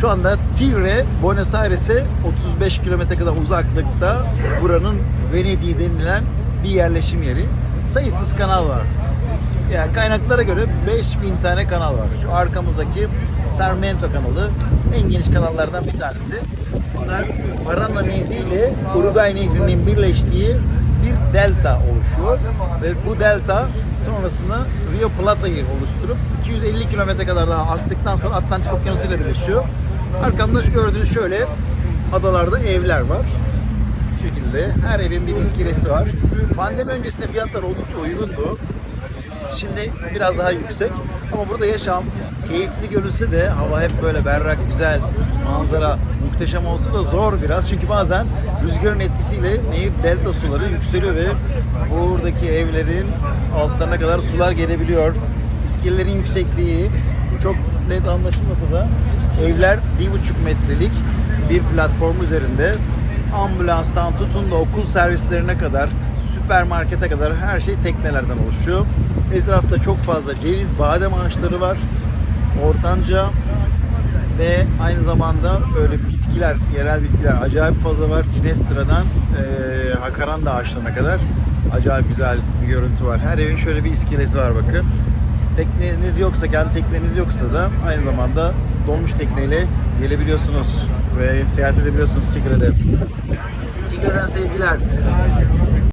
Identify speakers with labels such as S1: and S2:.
S1: Şu anda Tigre, Buenos Aires'e 35 kilometre kadar uzaklıkta buranın Venedik'i denilen bir yerleşim yeri. Sayısız kanal var. Yani kaynaklara göre 5000 tane kanal var. Şu arkamızdaki Sarmiento kanalı en geniş kanallardan bir tanesi. Bunlar Paraná Nehri ile Uruguay Nehri'nin birleştiği bir delta oluşuyor. Ve bu delta sonrasında Rio Plata'yı oluşturup 250 kilometre kadar daha aktıktan sonra Atlantik Okyanusu ile birleşiyor. Arkamda gördüğünüz şöyle adalarda evler var. Şu şekilde her evin bir iskelesi var. Pandemi öncesinde fiyatlar oldukça uygundu. Şimdi biraz daha yüksek. Ama burada yaşam keyifli görülse de hava hep böyle berrak, güzel, manzara muhteşem olsa da zor biraz. Çünkü bazen rüzgarın etkisiyle nehir delta suları yükseliyor ve buradaki evlerin altlarına kadar sular gelebiliyor. İskelelerin yüksekliği çok net anlaşılmasa da evler bir buçuk metrelik bir platform üzerinde ambulanstan tutun da okul servislerine kadar süpermarkete kadar her şey teknelerden oluşuyor. Etrafta çok fazla ceviz, badem ağaçları var. Ortanca ve aynı zamanda böyle bitkiler, yerel bitkiler acayip fazla var. Cinestra'dan eee Hakaranda ağaçlarına kadar acayip güzel bir görüntü var. Her evin şöyle bir iskelesi var bakın. Tekneniz yoksa, kendi tekneniz yoksa da aynı zamanda dolmuş tekneyle gelebiliyorsunuz ve seyahat edebiliyorsunuz Tigre'de. Tigre'den sevgiler.